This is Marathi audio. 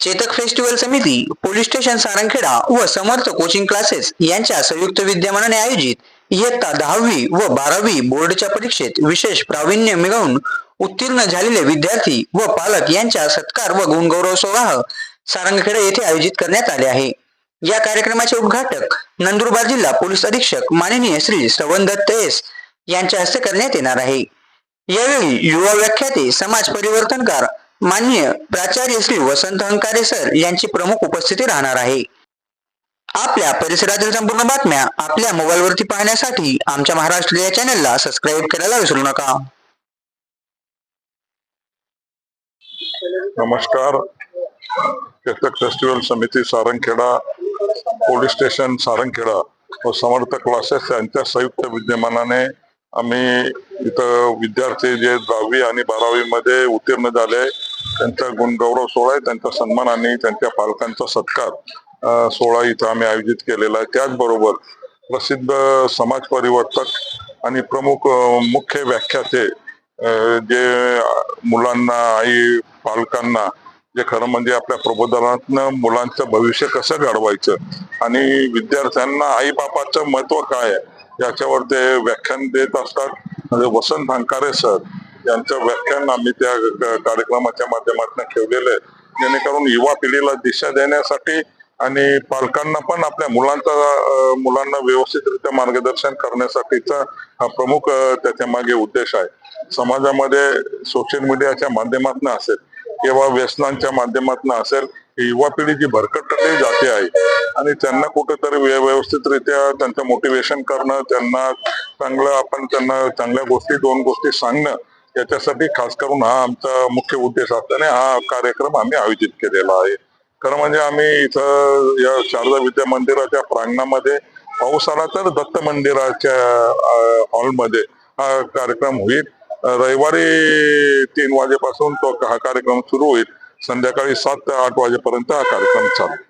चेतक फेस्टिवल समिती पोलीस स्टेशन सारंगखेडा व समर्थ कोचिंग क्लासेस यांच्या संयुक्त विद्यमानाने आयोजित इयत्ता दहावी व बारावी बोर्डच्या परीक्षेत विशेष प्रावीण्य मिळवून उत्तीर्ण झालेले विद्यार्थी व पालक यांच्या सत्कार व गुणगौरव सोहळा सारंगखेडा येथे आयोजित करण्यात आले आहे. या कार्यक्रमाचे उद्घाटक नंदुरबार जिल्हा पोलीस अधीक्षक माननीय श्री श्रवण दत्त एस यांच्या हस्ते करण्यात येणार आहे. यावेळी युवा व्याख्याते समाज परिवर्तनकार माननीय प्राचार्य श्री वसंत हंकारे सर यांची प्रमुख उपस्थिती राहणार आहे. आपल्या परिसरातील संपूर्ण बातम्या आपल्या मोबाईलवरती पाहण्यासाठी आमच्या महाराष्ट्र या चॅनलला सबस्क्राईब करायला विसरू नका. नमस्कार. चेतक फेस्टिवल समिती सारंगखेडा पोलीस स्टेशन सारंगखेडा व समर्थ क्लासेस यांच्या संयुक्त विद्यमानाने आम्ही इथं विद्यार्थी जे दहावी आणि बारावी मध्ये उत्तीर्ण झाले त्यांचा गुणगौरव सोहळा आहे त्यांचा सन्मान आणि त्यांच्या पालकांचा सत्कार सोहळा इथं आम्ही आयोजित केलेला आहे. त्याचबरोबर प्रसिद्ध समाज परिवर्तक आणि प्रमुख मुख्य व्याख्याते जे मुलांना आई पालकांना जे खरं म्हणजे आपल्या प्रबोधनातनं मुलांचं भविष्य कसं घडवायचं आणि विद्यार्थ्यांना आई बापाचं महत्त्व काय आहे याच्यावर ते व्याख्यान देत असतात. म्हणजे वसंत हंकारे सर यांचं व्याख्यान आम्ही त्या कार्यक्रमाच्या माध्यमातून ठेवलेलं आहे. जेणेकरून युवा पिढीला दिशा देण्यासाठी आणि पालकांना पण आपल्या मुलांचा मुलांना व्यवस्थितरित्या मार्गदर्शन करण्यासाठीचा हा प्रमुख त्याच्यामागे उद्देश आहे. समाजामध्ये सोशल मीडियाच्या माध्यमातून असेल किंवा व्यसनांच्या माध्यमातून असेल युवा पिढी जी भरकटलेली जाते आहे आणि त्यांना कुठेतरी व्यवस्थितरित्या त्यांचं मोटिवेशन करणं त्यांना चांगलं आपण त्यांना चांगल्या गोष्टी दोन गोष्टी सांगणं याच्यासाठी खास करून हा आमचा मुख्य उद्देश असल्याने हा कार्यक्रम आम्ही आयोजित केलेला आहे. खरं म्हणजे आम्ही इथं या शारदा विद्या मंदिराच्या प्रांगणामध्ये पाऊस आला तर दत्त मंदिराच्या हॉलमध्ये हा कार्यक्रम होईल. रविवारी तीन वाजेपासून तो हा कार्यक्रम सुरू होईल. संध्याकाळी सात ते आठ वाजेपर्यंत हा कार्यक्रम चालू.